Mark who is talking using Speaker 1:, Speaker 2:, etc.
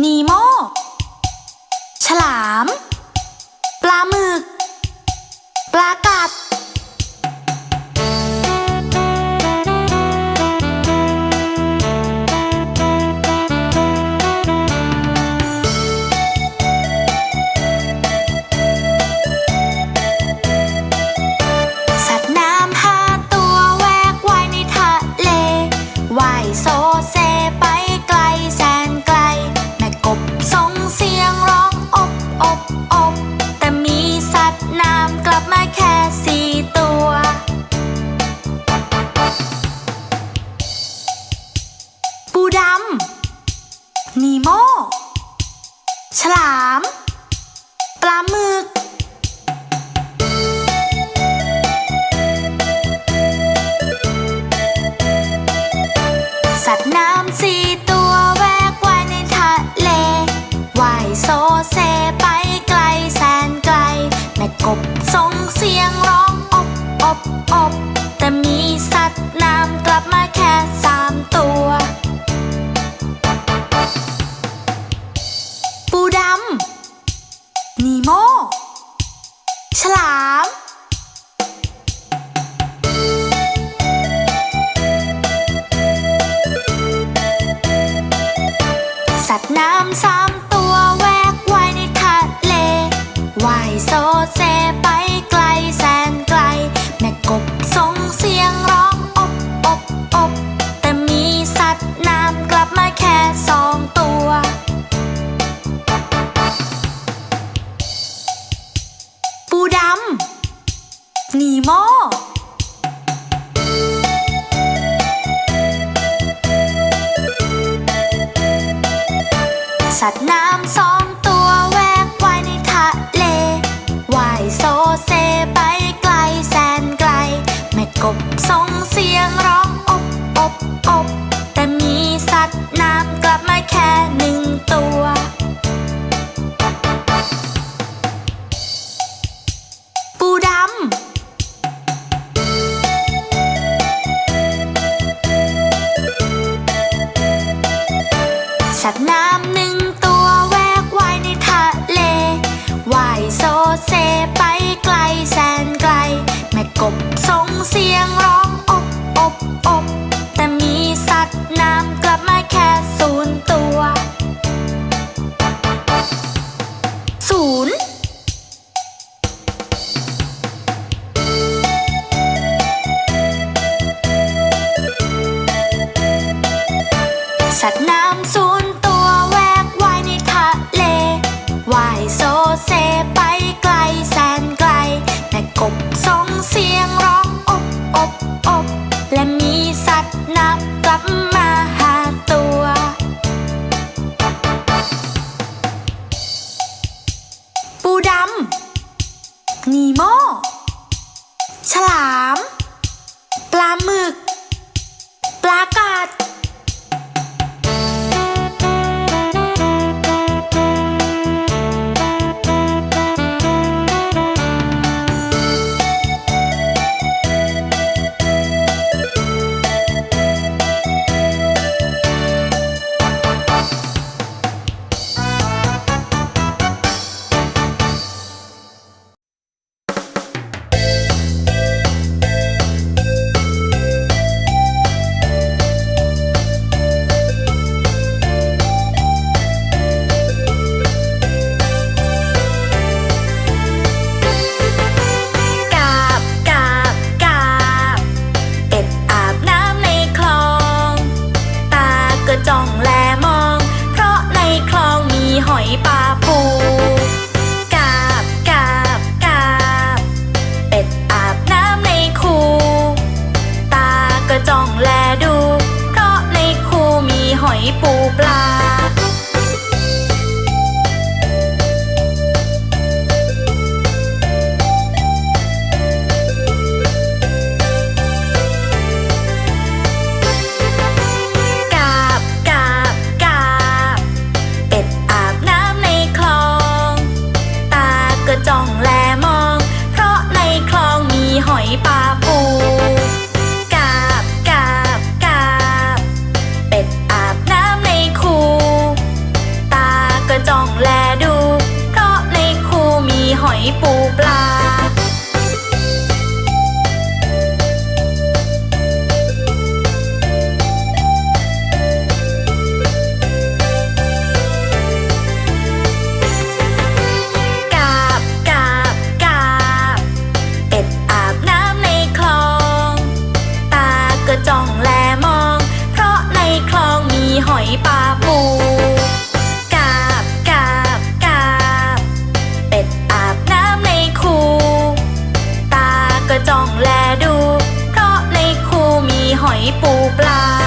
Speaker 1: 你妈 ฉลาม ปลาหมึก สัตว์น้ำสี่ตัวแวกว่ายในทะเลว่ายโซเซไปไกลแสนไกลแม่กบส่งเสียง สัตว์น้ำสามตัวแวกว่ายในทะเลว่ายโซเซไปไกลแสนไกล แม่กบส่งเสียงร้องอบอบอบแต่มีสัตว์น้ำกลับมาแค่สองตัว ปูดำนีโม สัตว์น้ำสองตัวแวกว่ายในทะเลว่ายโซเซไปไกลแสนไกล แม่กบส่งเสียง นีโมฉลาม ปูปลา ก็จ้องแลดู เพราะในคูมีหอยปูปลา